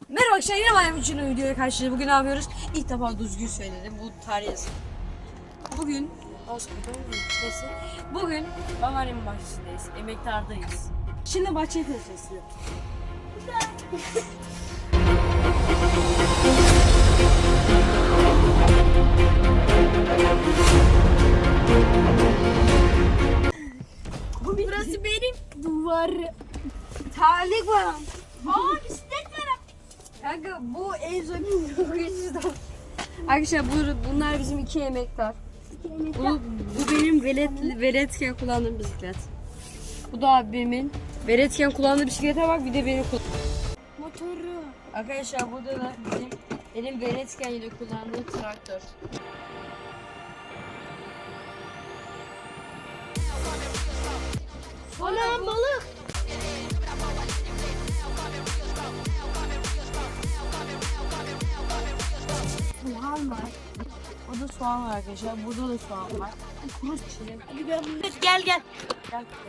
Merhaba arkadaşlar yine bayram için videoya karşınızda. Bugün ne yapıyoruz? İlk defa düzgün söyledim. Bu tarih yazı. Bugün Oscar Neyse. Bugün babaannemin bahçesindeyiz. Emektardayız. Şimdi bahçeyi test ediyor. Burası benim duvar. Terlik var. Aa. Kanka bu en son Arkadaşlar bu, bunlar bizim iki emektar. Bu, bu benim velet, veletken kullandığım bisiklet. Bu da abimin. Veletken kullandığı bisiklete bak bir de benim kul- Motoru. Arkadaşlar burada da bizim benim veletken ile kullandığım traktör. Anam balık. Soğan var. Burada soğan var arkadaşlar. Burada da soğan var. Kuru çilek. Hadi ben gel gel.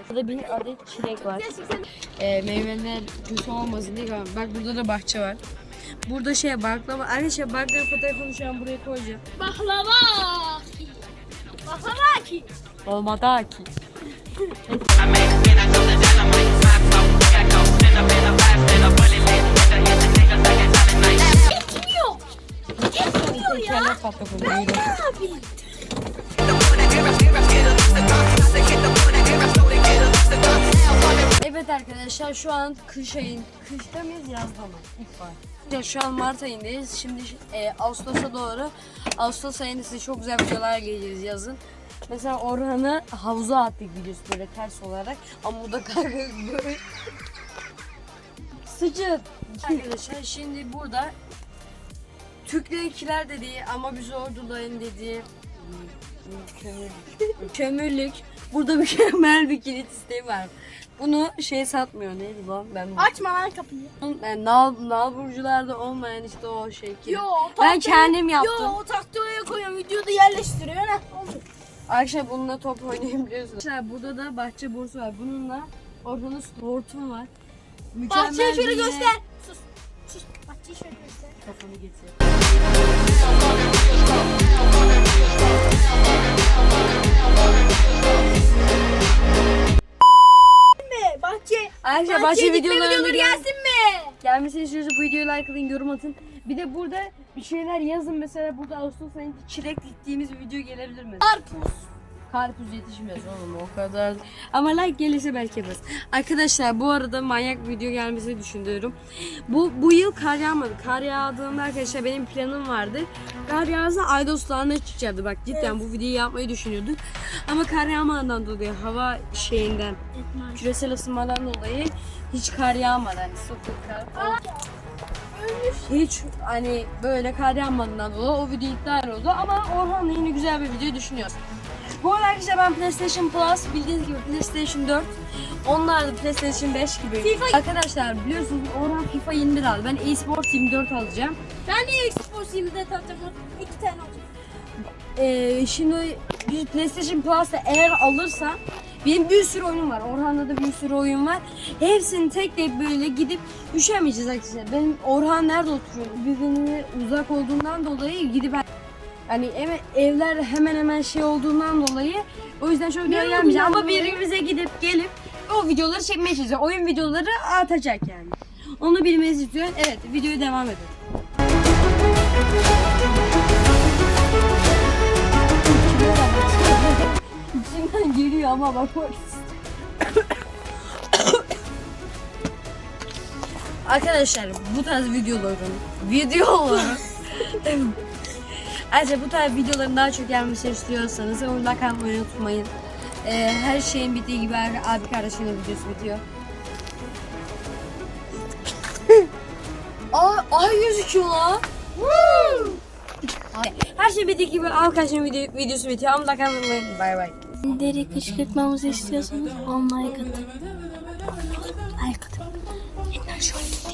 Burada bir adet çilek var. Ee, meyveler kötü olmasın diye. Bak burada da bahçe var. Burada şey baklava. Arkadaşlar baklava fotoğrafını şu an buraya koyacağım. Baklava. Baklava ki. Olmadı ki. Patladı. Evet arkadaşlar şu an kış ayın, kışta mıyız yazda mı? İlkbahar. Ya Şu an Mart ayındayız. Şimdi e, Ağustos'a doğru Ağustos ayında size çok güzel videolar geleceğiz yazın. Mesela Orhan'ı havuza attık videosu böyle ters olarak. Ama bu da kanka böyle sıcak. Arkadaşlar şimdi burada Türkler dediği ama biz orduların dediği kömürlük. Burada mükemmel bir kilit sistemi var. Bunu şey satmıyor neydi lan ben Açma lan kapıyı. yani nal, nalburcularda olmayan işte o şey kilit. Yo. ben tahtayı- kendim yaptım. Yo o tahtayı oraya koyuyorum. Videoda yerleştiriyor. Ne oldu? Arkadaşlar bununla top oynayabiliyorsunuz. Arkadaşlar burada da bahçe borusu var. Bununla orada hortum var. Mükemmel Bahçeyi şöyle bir- göster. Sus. Sus. Bahçeyi şöyle. Kafanı getir. Mi? Bahçe. Gitme videoları gel- gelsin mi? gelmesini istiyorsa bu videoyu like atın, yorum atın. Bir de burada bir şeyler yazın. Mesela burada Ağustos ayında çilek diktiğimiz bir video gelebilir mi? Karpuz. Karpuz yetişmez oğlum o kadar. Ama like gelirse belki yaparız. Arkadaşlar bu arada manyak bir video gelmesini düşünüyorum. Bu bu yıl kar yağmadı. Kar yağdığında arkadaşlar benim planım vardı. Kar yağsa Aydos Dağı'na çıkacaktı. Bak cidden bu videoyu yapmayı düşünüyorduk. Ama kar yağmadığından dolayı hava şeyinden küresel ısınmadan dolayı hiç kar yağmadı. Hani kar. Hiç hani böyle kar yağmadığından dolayı o video iptal oldu. Ama Orhan'la yine güzel bir video düşünüyoruz. Bu arada arkadaşlar ben PlayStation Plus bildiğiniz gibi PlayStation 4 onlar da PlayStation 5 gibi. FIFA- Arkadaşlar biliyorsunuz Orhan FIFA 21 aldı. Ben eSports 24 alacağım. Ben de Xbox 20'de takacağım. İki tane alacağım. Ee, şimdi bir PlayStation Plus'ta eğer alırsam benim bir sürü oyunum var. Orhan'da da bir sürü oyun var. Hepsini tek tek böyle gidip üşemeyeceğiz arkadaşlar. Benim Orhan nerede oturuyor? Birbirine uzak olduğundan dolayı gidip yani ev- evler hemen hemen şey olduğundan dolayı o yüzden şöyle videoya gelmeyeceğim ama birbirimize gidip gelip o videoları çekmeye çalışacağız. Oyun videoları atacak yani. Onu bilmenizi istiyorum. Evet videoya devam edelim. İçimden geliyor ama bakmak Arkadaşlar bu tarz videoların videoların Ayrıca bu tarz videoların daha çok gelmesini istiyorsanız like atmayı unutmayın. Ee, her şeyin bittiği gibi abi kardeşinin videosu bitiyor. ay, ay gözüküyor lan. Her şey bittiği gibi abi kardeşinin video, videosu bitiyor. Ama atmayı unutmayın. Bay bay. Deri kışkırtmamızı istiyorsanız on like atın. Like atın. Yeniden şu an